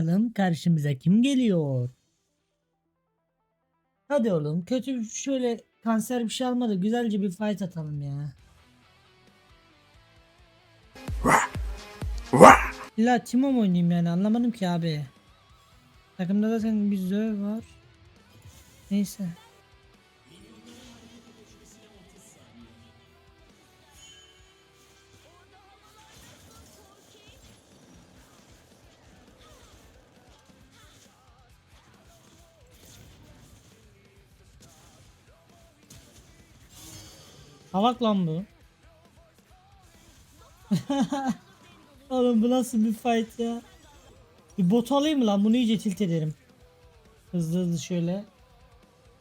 Bakalım karşımıza kim geliyor? Hadi oğlum kötü şöyle kanser bir şey almadı güzelce bir fight atalım ya. İlla Timo mu oynayayım yani anlamadım ki abi. Takımda zaten bir Zöv var. Neyse. Salak lan bu. Oğlum bu nasıl bir fight ya? Bir bot alayım mı lan? Bunu iyice tilt ederim. Hızlı hızlı şöyle.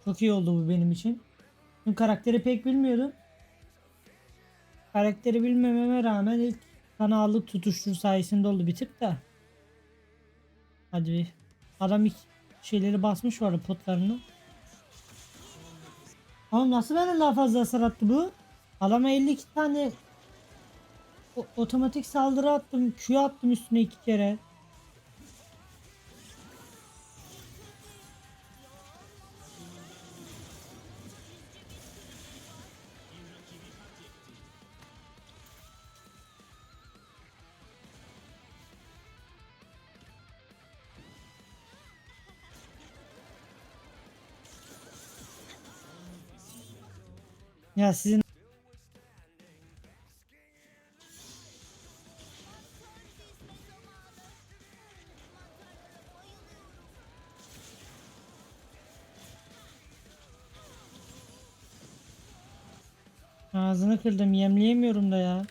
Çok iyi oldu bu benim için. Bu karakteri pek bilmiyordum. Karakteri bilmememe rağmen ilk kanallık tutuştur sayesinde oldu bir tık da. Hadi bir. Adam ilk şeyleri basmış vardı potlarını. Oğlum nasıl benden daha fazla hasar attı bu? Adama 52 tane o- otomatik saldırı attım. Q attım üstüne iki kere. Ya sizin Ağzını kırdım yemleyemiyorum da ya.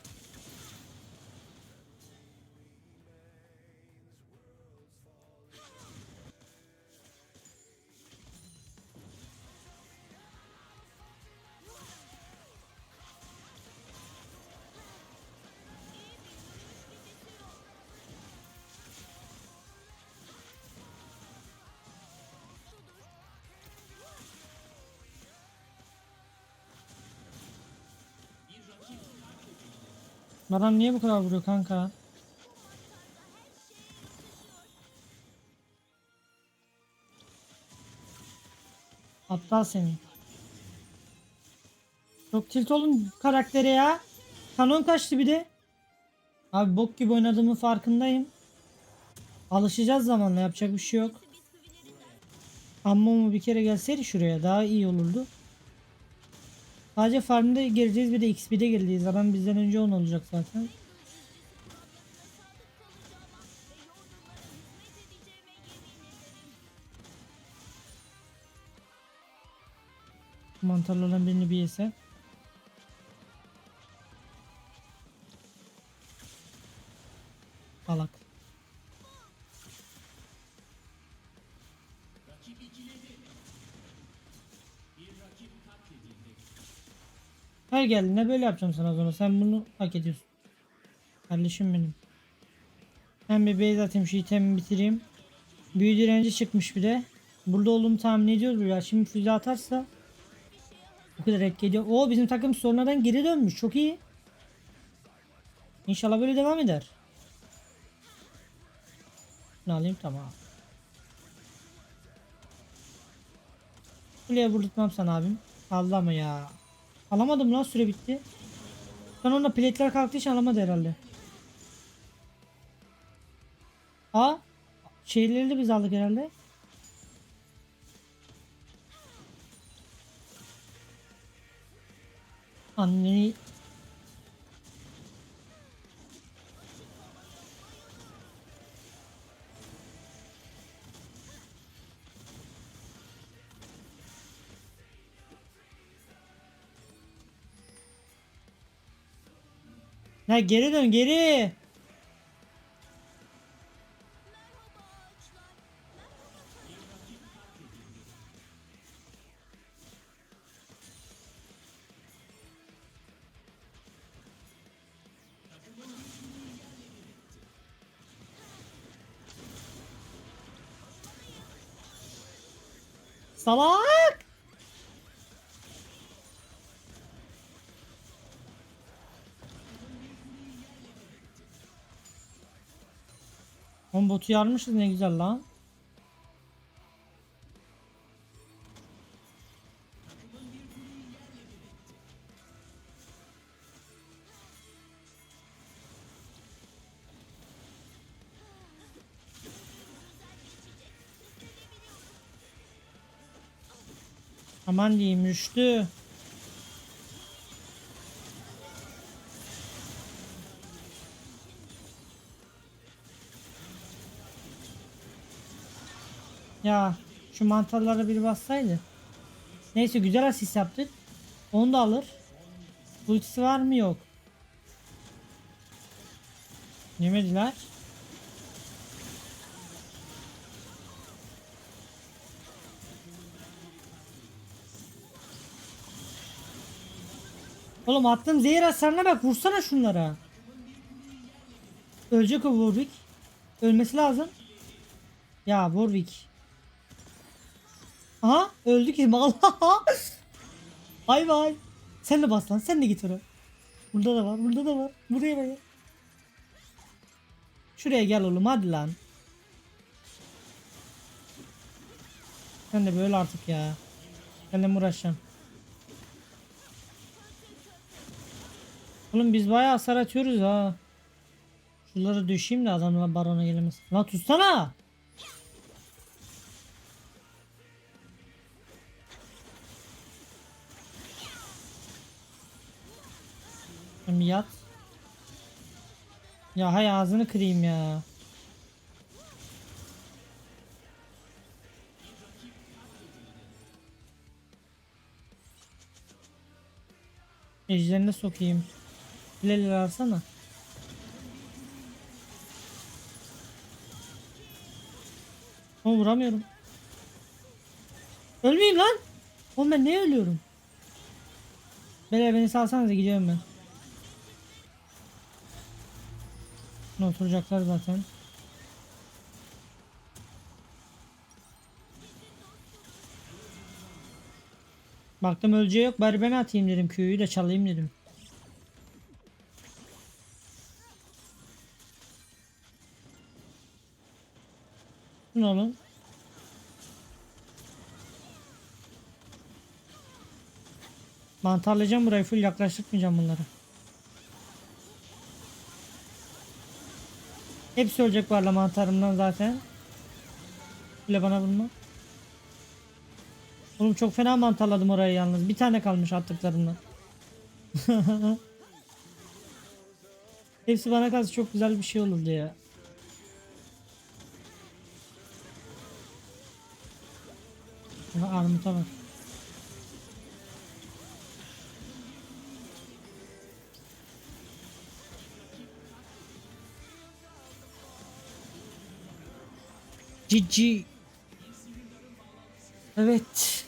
Adam niye bu kadar vuruyor kanka? Aptal seni. Çok tilt oldum karaktere ya. Kanon kaçtı bir de. Abi bok gibi oynadığımın farkındayım. Alışacağız zamanla yapacak bir şey yok. Amma bir kere gelseydi şuraya daha iyi olurdu. Sadece farmda gireceğiz bir de XP'de gireceğiz. Adam bizden önce 10 olacak zaten. Mantarlardan birini bir yese. Her geldiğinde böyle yapacağım sana sonra. Sen bunu hak ediyorsun. Kardeşim benim. Ben bir base atayım şu itemi bitireyim. Büyü direnci çıkmış bir de. Burada olduğumu tahmin ediyoruz ya. Şimdi füze atarsa bu kadar etki ediyor. Oo bizim takım sonradan geri dönmüş. Çok iyi. İnşallah böyle devam eder. Ne alayım tamam. Kuleye vurdurtmam sana abim. Allah mı ya? Alamadım lan süre bitti. Sen onda plate'ler kalktığı için alamadı herhalde. Aa şeyleri de biz aldık herhalde. Anneni Ya geri dön geri. Salak. On botu yarmışız ne güzel lan. Aman diyeyim Rüştü. Ya şu mantarlara bir bassaydı. Neyse güzel asist yaptık. Onu da alır. Ultisi var mı yok. Yemediler. Oğlum attığım zehir hasarına bak vursana şunlara. Ölecek o Warwick. Ölmesi lazım. Ya Warwick. Aha öldü ki Allah. Ay vay. Sen de bas lan sen de git oraya. Burada da var burada da var. Buraya bak. Şuraya gel oğlum hadi lan. Sen de böyle artık ya. Seninle uğraşacağım? Oğlum biz bayağı hasar atıyoruz ha. Şunları düşeyim de adamlar barona gelemez. Lan tutsana. Sen yat. Ya hay ağzını kırayım ya. Ejderine sokayım. Bileleri alsana. Ama vuramıyorum. Ölmeyeyim lan. Oğlum ben niye ölüyorum? Beyler beni salsanıza gidiyorum ben. Ne oturacaklar zaten. Baktım öleceği yok bari ben atayım dedim köyü de çalayım dedim. Ne oğlum? Mantarlayacağım burayı full yaklaştırmayacağım bunları. Hepsi ölecek varla mantarımdan zaten. Bile bana vurma. Oğlum çok fena mantarladım orayı yalnız. Bir tane kalmış attıklarımdan. Hepsi bana kalsa çok güzel bir şey olurdu ya. Aha armuta bak. GG. Evet.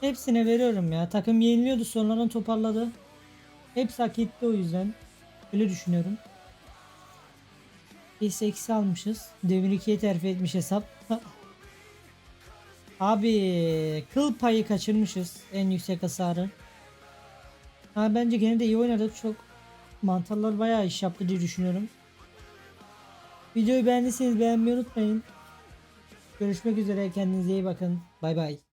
Hepsine veriyorum ya. Takım yeniliyordu sonradan toparladı. Hepsi hak etti o yüzden. Öyle düşünüyorum. Biz eksi almışız. Devir 2'ye terfi etmiş hesap. Abi kıl payı kaçırmışız en yüksek hasarı. Ha, bence gene de iyi oynadık. Çok mantarlar bayağı iş yaptı diye düşünüyorum. Videoyu beğendiyseniz beğenmeyi unutmayın. Görüşmek üzere kendinize iyi bakın. Bay bay.